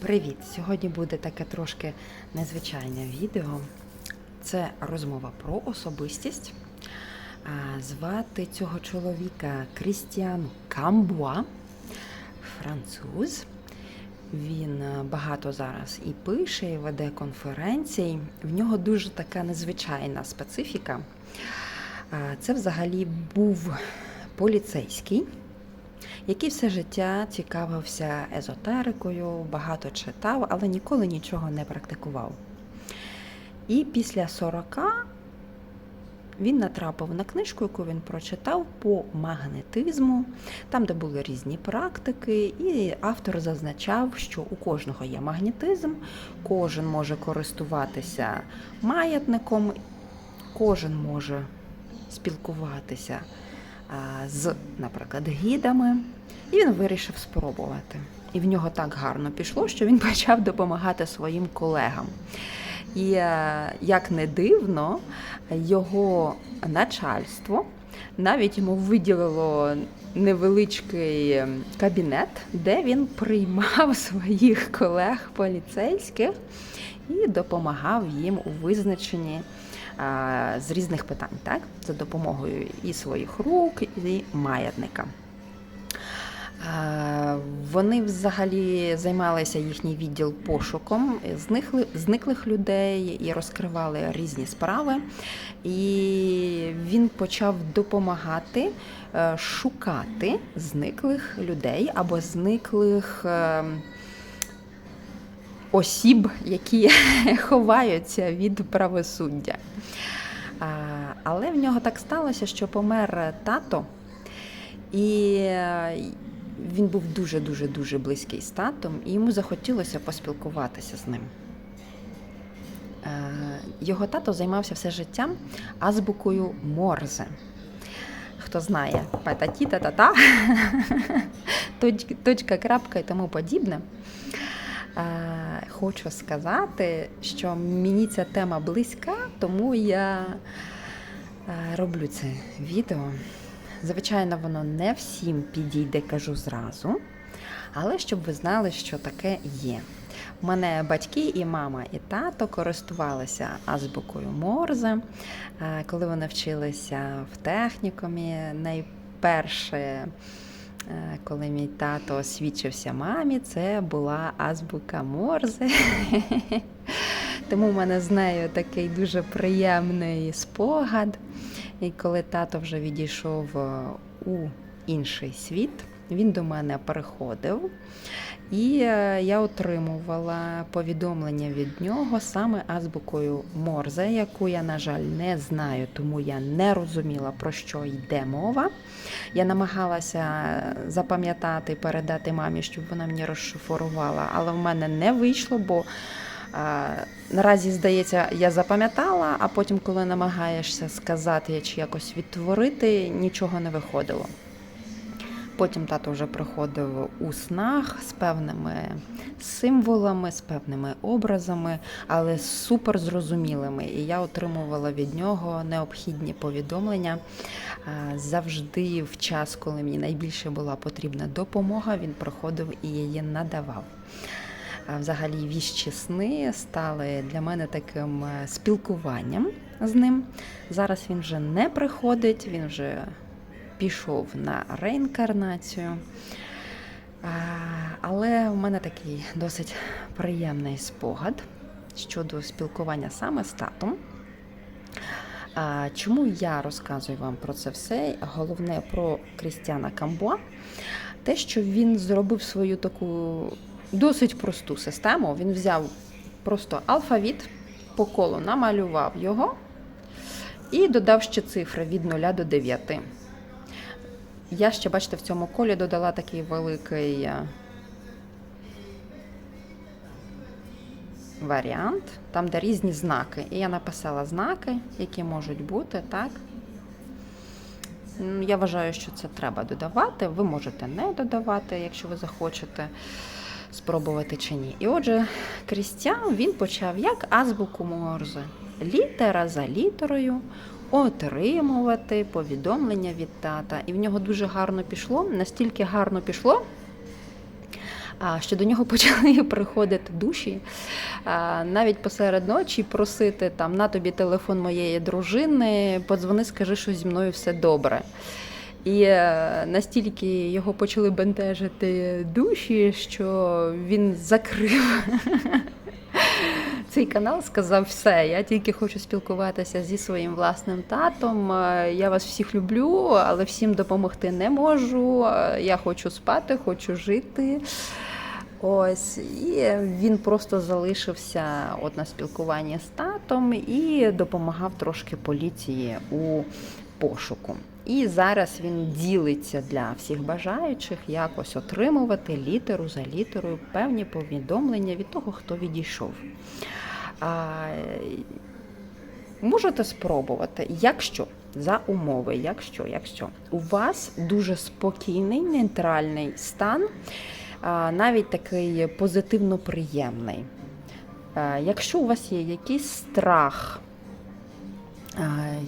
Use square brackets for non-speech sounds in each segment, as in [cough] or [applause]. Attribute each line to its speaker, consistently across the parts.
Speaker 1: Привіт! Сьогодні буде таке трошки незвичайне відео. Це розмова про особистість. Звати цього чоловіка Крістіан Камбуа, француз. Він е, багато зараз і пише, і веде конференції. В нього дуже така незвичайна специфіка. Це взагалі був поліцейський який все життя цікавився езотерикою, багато читав, але ніколи нічого не практикував. І після 40 він натрапив на книжку, яку він прочитав по магнетизму, там, де були різні практики, і автор зазначав, що у кожного є магнетизм, кожен може користуватися маятником, кожен може спілкуватися з, наприклад, гідами. І він вирішив спробувати. І в нього так гарно пішло, що він [laughs] почав допомагати своїм колегам. І е, як не дивно, його начальство навіть йому виділило невеличкий кабінет, де він приймав [laughs] своїх колег поліцейських і допомагав їм у визначенні з різних питань, так? за допомогою і своїх рук, і маятника. Вони взагалі займалися їхній відділ пошуком зниклих, людей і розкривали різні справи. І він почав допомагати е, шукати зниклих людей або зниклих е, осіб, які [laughs] ховаються від правосуддя. Але в нього так сталося, що помер тато. І е, він був дуже-дуже дуже близький з татом, і йому захотілося поспілкуватися з ним. Е, Його тато займався все життям азбукою Морзе. Хто знає, пататі та та та точка, крапка і тому подібне. Хочу сказати, що мені ця тема близька, тому я е, роблю це відео. Звичайно, воно не всім підійде, кажу зразу. Але щоб ви знали, що таке є. У мене батьки і мама, і тато користувалися азбукою Морзе, Е, коли вони вчилися в технікумі. Найперше, коли мій тато освічився мамі, це була азбука Морзе. [laughs] Тому в мене з нею такий дуже приємний спогад. І коли тато вже відійшов е, у інший світ, він до мене приходив, і е, я отримувала повідомлення від нього саме азбукою Морзе, яку я, на жаль, не знаю, тому я не розуміла, про що йде мова. Я намагалася запам'ятати, передати мамі, щоб вона мені розшифрувала, але в мене не вийшло, бо а, Наразі, здається, я запам'ятала, а потім, коли намагаєшся сказати чи якось відтворити, нічого не виходило. Потім тато вже приходив у снах з певними символами, з певними образами, але супер зрозумілими. І я отримувала від нього необхідні повідомлення. Завжди в час, коли мені найбільше була потрібна допомога, він приходив і її надавав. Взагалі віщі сни стали для мене таким е, спілкуванням з ним. Зараз він вже не приходить, він вже пішов на реінкарнацію. Але в мене такий досить приємний спогад щодо спілкування саме з татом. Чому я розказую вам про це все? Головне про Крістіана Камбуа, те, що він зробив свою таку досить просту систему. Він взяв просто алфавіт, по колу намалював його і додав ще цифри від 0 до 9. Я ще, бачите, в цьому колі додала такий великий е, варіант, там, де різні знаки. І я написала знаки, які можуть бути, так. Я вважаю, що це треба додавати. Ви можете не додавати, якщо ви захочете спробувати чи ні. І отже, Крістіан він почав як азбуку Морзе, літера за літерою отримувати повідомлення від тата. І в нього дуже гарно пішло, настільки гарно пішло, що до нього [laughs] почали приходити душі, навіть посеред ночі просити там на тобі телефон моєї дружини, подзвони, скажи, що зі мною все добре. І е, настільки його почали бентежити душі, що він закрив [laughs] цей канал, сказав все. Я тільки хочу спілкуватися зі своїм власним татом. Е, Я вас всіх люблю, але всім допомогти не можу. Е, Я хочу спати, хочу жити. Ось, і він просто залишився от на спілкуванні з татом і допомагав трошки поліції у пошуку. І зараз він ділиться для всіх бажаючих якось отримувати літеру за літерою певні повідомлення від того, хто відійшов. А, можете спробувати, якщо за умови, якщо, якщо у вас дуже спокійний, нейтральний стан, навіть такий позитивно приємний. Якщо у вас є якийсь страх,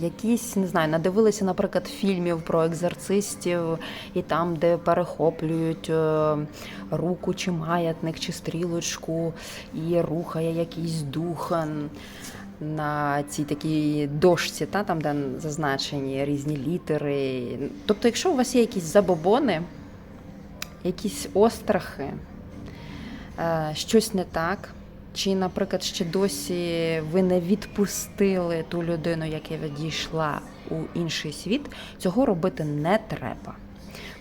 Speaker 1: якісь, не знаю, надивилися, наприклад, фільмів про екзорцистів, і там, де перехоплюють е, руку чи маятник, чи стрілочку, і рухає якийсь дух е, на цій такій дошці, та, там, де зазначені різні літери. Тобто, якщо у вас є якісь забобони, якісь острахи, е, щось не так. Чи, наприклад, ще досі ви не відпустили ту людину, яка відійшла у інший світ, цього робити не треба.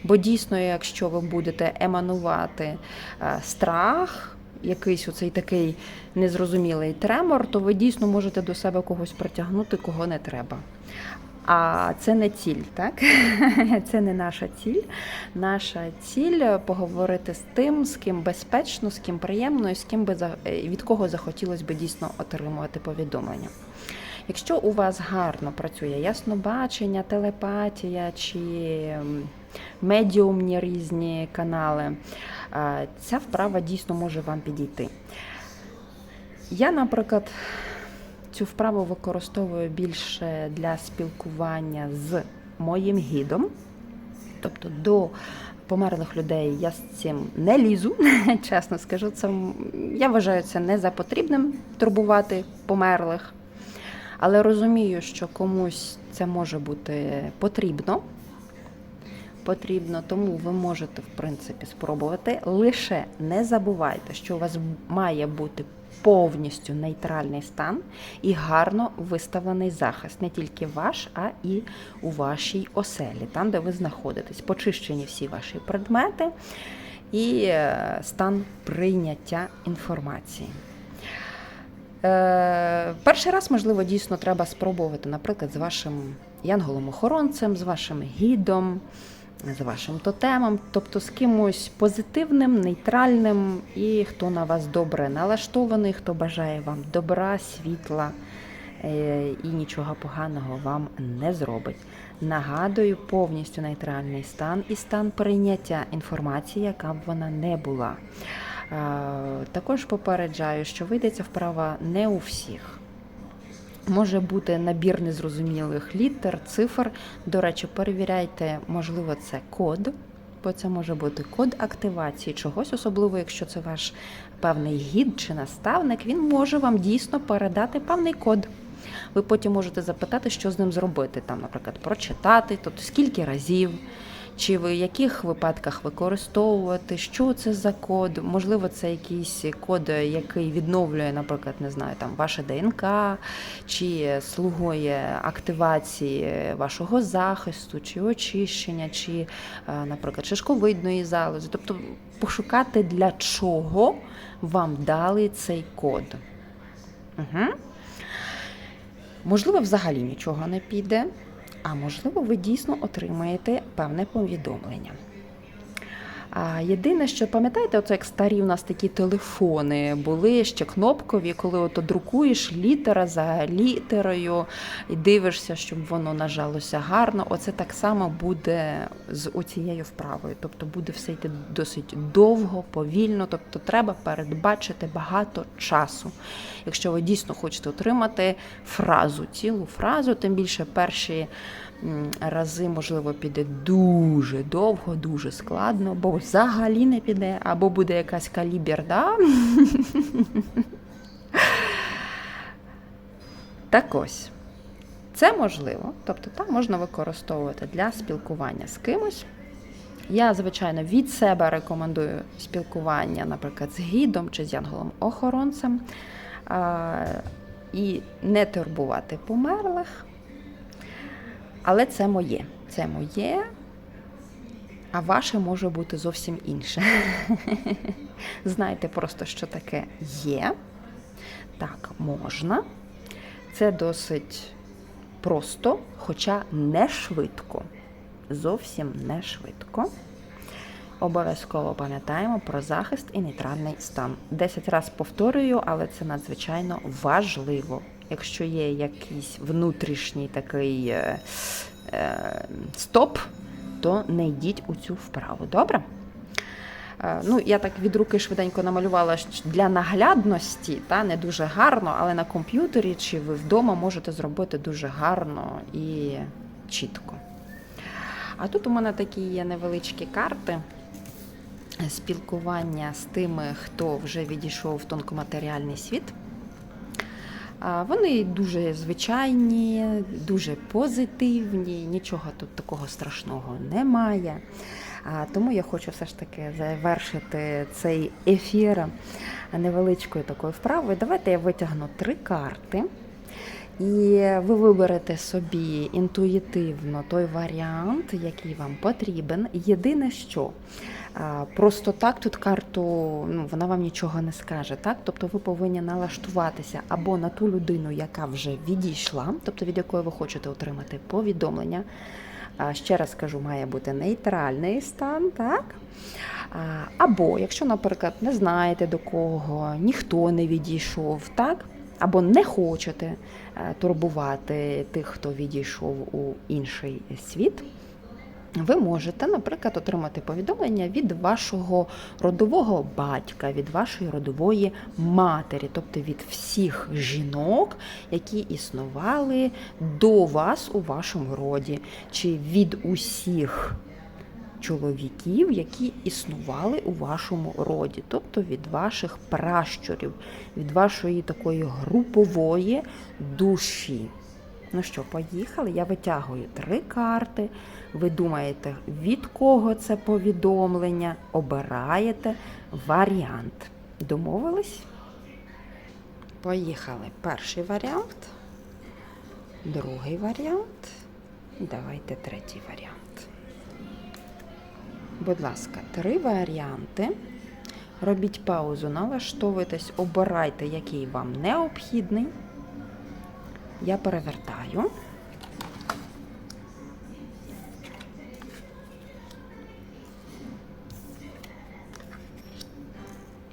Speaker 1: Бо дійсно, якщо ви будете еманувати е, страх, якийсь оцей такий незрозумілий тремор, то ви дійсно можете до себе когось притягнути, кого не треба. А це не ціль, так? [laughs] Це не наша ціль. Наша ціль поговорити з тим, з ким безпечно, з ким приємно, і з ким би е, від кого захотілося би дійсно отримувати повідомлення. Якщо у вас гарно працює яснобачення, телепатія чи медіумні різні канали, ця вправа дійсно може вам підійти. Я, наприклад, цю вправу використовую більше для спілкування з моїм гідом. Тобто до померлих людей я з цим не лізу, [laughs] чесно скажу. Це, я вважаю це не за потрібним турбувати померлих. Але розумію, що комусь це може бути потрібно. Потрібно, тому ви можете, в принципі, спробувати. Лише не забувайте, що у вас має бути повністю нейтральний стан і гарно виставлений захист, не тільки ваш, а і у вашій оселі, там, де ви знаходитесь. Почищені всі ваші предмети і е, стан прийняття інформації. Е, перший раз, можливо, дійсно треба спробувати, наприклад, з вашим янголом-охоронцем, з вашим гідом, з вашим тотемом, тобто з кимось позитивним, нейтральним і хто на вас добре налаштований, хто бажає вам добра, світла е, і нічого поганого вам не зробить. Нагадую, повністю нейтральний стан і стан прийняття інформації, яка б вона не була. Е, Також попереджаю, що вийдеться вправа не у всіх. Може бути набір незрозумілих літер, цифр. До речі, перевіряйте, можливо, це код, бо це може бути код активації чогось, особливо, якщо це ваш певний гід чи наставник, він може вам дійсно передати певний код. Ви потім можете запитати, що з ним зробити, там, наприклад, прочитати, тобто скільки разів, чи в яких випадках використовувати, що це за код. Можливо, це якийсь код, який відновлює, наприклад, не знаю, там ваше ДНК, чи слугує активації вашого захисту, чи очищення, чи, е, наприклад, шишковидної залози. Тобто пошукати, для чого вам дали цей код. Угу. Можливо, взагалі нічого не піде, а можливо, ви дійсно отримаєте певне повідомлення. А єдине, що пам'ятаєте, оце як старі у нас такі телефони були ще кнопкові, коли ото друкуєш літера за літерою і дивишся, щоб воно нажалося гарно. Оце так само буде з оцією вправою. Тобто буде все йти досить довго, повільно. Тобто треба передбачити багато часу. Якщо ви дійсно хочете отримати фразу, цілу фразу, тим більше перші рази, можливо, піде дуже довго, дуже складно, бо взагалі не піде, або буде якась каліберда. [laughs] Так ось. Це можливо, тобто там можна використовувати для спілкування з кимось. Я, звичайно, від себе рекомендую спілкування, наприклад, з гідом чи з янголом-охоронцем. І не турбувати померлих. Але це моє. Це моє, а ваше може бути зовсім інше. [laughs] Знайте просто, що таке є. Так, можна. Це досить просто, хоча не швидко. Зовсім не швидко. Обов'язково пам'ятаємо про захист і нейтральний стан. Десять разів повторюю, але це надзвичайно важливо. Якщо є якийсь внутрішній такий е, е, стоп, то не йдіть у цю вправу. Добре? Е, Ну, я так від руки швиденько намалювала для наглядності, та не дуже гарно, але на комп'ютері чи ви вдома можете зробити дуже гарно і чітко. А тут у мене такі є невеличкі карти спілкування з тими, хто вже відійшов в тонкоматеріальний світ. Вони дуже звичайні, дуже позитивні, нічого тут такого страшного немає. Тому я хочу все ж таки завершити цей ефір невеличкою такою вправою. Давайте я витягну три карти. І ви виберете собі інтуїтивно той варіант, який вам потрібен. Єдине, що просто так тут карту ну, вона вам нічого не скаже. Так? Тобто ви повинні налаштуватися або на ту людину, яка вже відійшла, тобто від якої ви хочете отримати повідомлення. Ще раз кажу, має бути нейтральний стан, так? Або, якщо, наприклад, не знаєте до кого, ніхто не відійшов, так? Або не хочете е, турбувати тих, хто відійшов у інший світ, ви можете, наприклад, отримати повідомлення від вашого родового батька, від вашої родової матері, тобто від всіх жінок, які існували до вас у вашому роді, чи від усіх чоловіків, які існували у вашому роді, тобто від ваших пращурів, від вашої такої групової душі. Ну що, поїхали? Я витягую три карти. Ви думаєте, від кого це повідомлення? Обираєте варіант. Домовились? Поїхали. Перший варіант, другий варіант. Давайте третій варіант. Будь ласка, три варіанти. Робіть паузу, налаштовуйтесь, обирайте, який вам необхідний. Я перевертаю.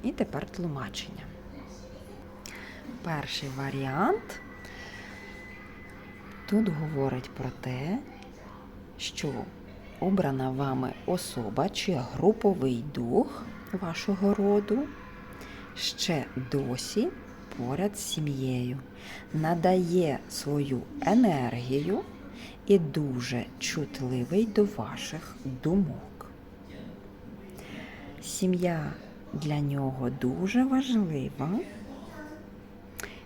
Speaker 1: І тепер тлумачення. Перший варіант тут говорить про те, що обрана вами особа чи груповий дух вашого роду ще досі поряд з сім'єю, надає свою енергію і дуже чутливий до ваших думок. Сім'я для нього дуже важлива,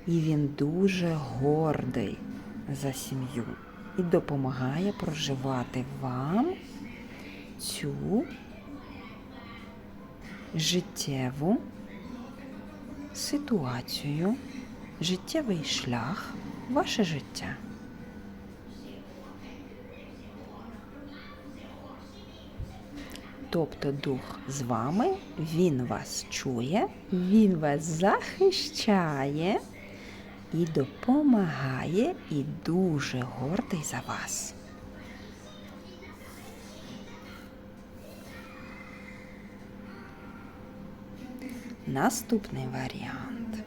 Speaker 1: і він дуже гордий за сім'ю і допомагає проживати вам цю життєву ситуацію, життєвий шлях, ваше життя. Тобто дух з вами, він вас чує, він вас захищає і допомагає, і дуже гордий за вас. Наступний варіант.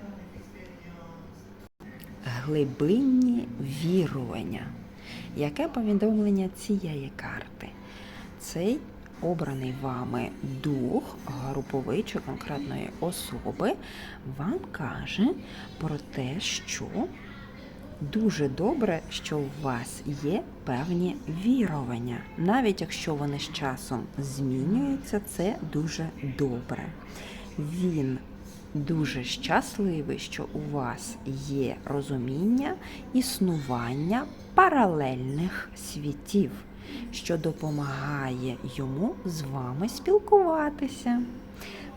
Speaker 1: Глибинні вірування. Яке повідомлення цієї карти? Цей обраний вами дух груповий чи конкретної особи вам каже про те, що дуже добре, що у вас є певні вірування. Навіть якщо вони з часом змінюються, це дуже добре. Він дуже щасливий, що у вас є розуміння існування паралельних світів, що допомагає йому з вами спілкуватися.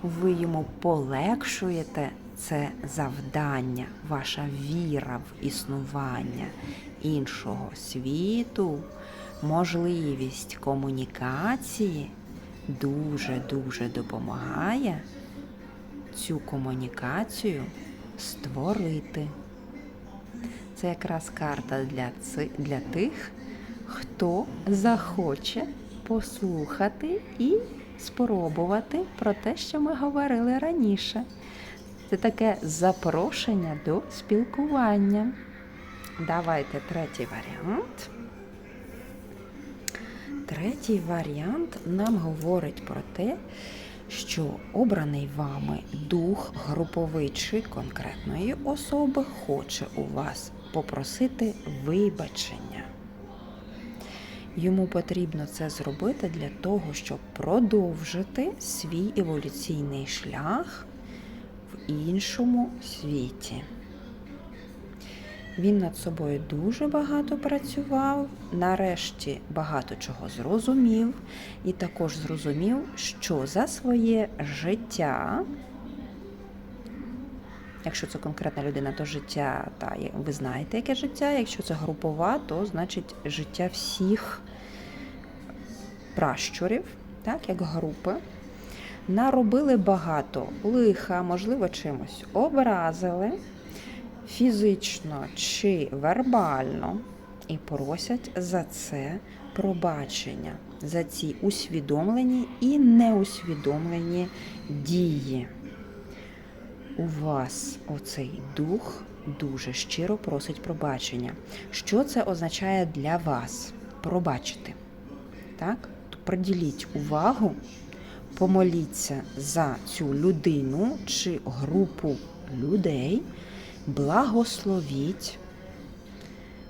Speaker 1: Ви йому полегшуєте це завдання, ваша віра в існування іншого світу, можливість комунікації дуже-дуже допомагає цю комунікацію створити. Це якраз карта для, ци- для тих, хто захоче послухати і спробувати про те, що ми говорили раніше. Це таке запрошення до спілкування. Давайте третій варіант. Третій варіант нам говорить про те, що обраний вами дух груповий чи конкретної особи хоче у вас попросити вибачення. Йому потрібно це зробити для того, щоб продовжити свій еволюційний шлях в іншому світі. Він над собою дуже багато працював, нарешті багато чого зрозумів, і також зрозумів, що за своє життя, якщо це конкретна людина, то життя, та ви знаєте, яке життя, якщо це групова, то значить життя всіх пращурів, так, як групи, наробили багато лиха, можливо, чимось образили фізично чи вербально, і просять за це пробачення, за ці усвідомлені і неусвідомлені дії. У вас оцей дух дуже щиро просить пробачення. Що це означає для вас? Пробачити. Так? Приділіть увагу, помоліться за цю людину чи групу людей, благословіть,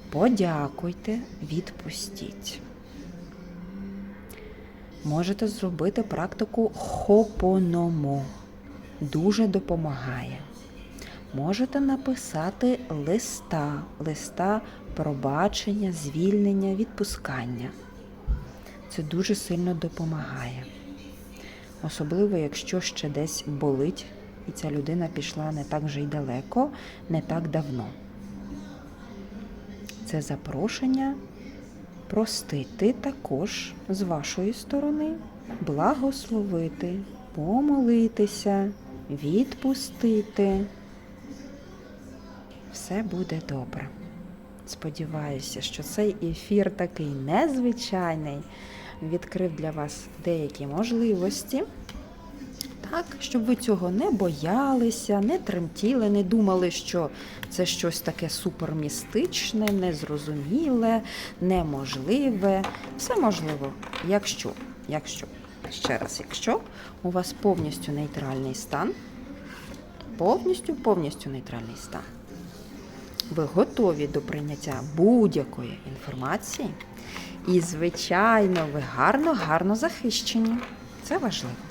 Speaker 1: подякуйте, відпустіть. Можете зробити практику хопономо. Дуже допомагає. Можете написати листа, листа пробачення, звільнення, відпускання. Це дуже сильно допомагає. Особливо, якщо ще десь болить, і ця людина пішла не так вже й далеко, не так давно. Це запрошення простити також з вашої сторони, благословити, помолитися, відпустити. Все буде добре. Сподіваюся, що цей ефір такий незвичайний відкрив для вас деякі можливості. Так, щоб ви цього не боялися, не тремтіли, не думали, що це щось таке супермістичне, незрозуміле, неможливе. Все можливо, якщо, якщо, ще раз, якщо у вас повністю нейтральний стан, повністю, повністю нейтральний стан. Ви готові до прийняття будь-якої інформації, і, звичайно, ви гарно, гарно захищені. Це важливо.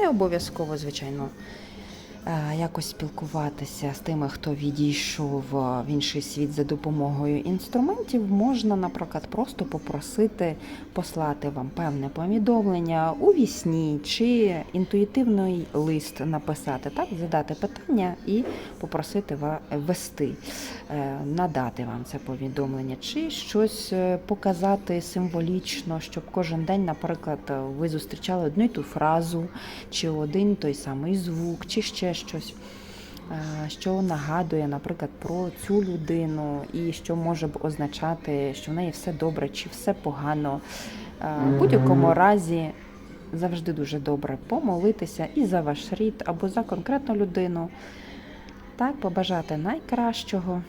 Speaker 1: Не обов'язково, звичайно, якось спілкуватися з тими, хто відійшов е, в інший світ за допомогою інструментів. Можна, наприклад, просто попросити послати вам певне повідомлення у вісні чи інтуїтивний лист написати, так, задати питання і попросити ва- ввести, е, надати вам це повідомлення, чи щось е, показати символічно, щоб кожен день, наприклад, ви зустрічали одну й ту фразу, чи один той самий звук, чи ще щось. е, Що нагадує, наприклад, про цю людину, і що може б означати, що в неї все добре чи все погано. Е, В будь-якому разі завжди дуже добре помолитися і за ваш рід, або за конкретну людину. Так, побажати найкращого.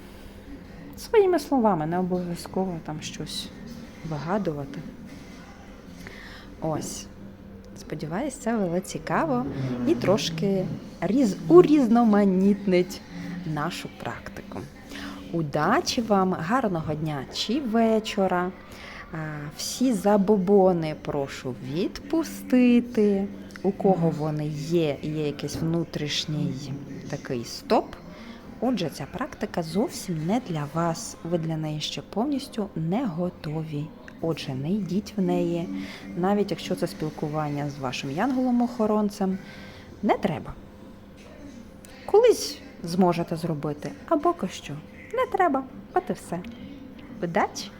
Speaker 1: Своїми словами, не обов'язково там щось вигадувати. Ось. Сподіваюсь, це було цікаво і трошки різ... урізноманітнить нашу практику. Удачі вам, гарного дня чи вечора. Всі забобони прошу відпустити. У кого вони є, є якийсь внутрішній такий стоп. Отже, ця практика зовсім не для вас. Ви для неї ще повністю не готові. Отже, не йдіть в неї, навіть якщо це спілкування з вашим янголом-охоронцем, не треба. Колись зможете зробити, а поки що не треба. От і все. Удачі!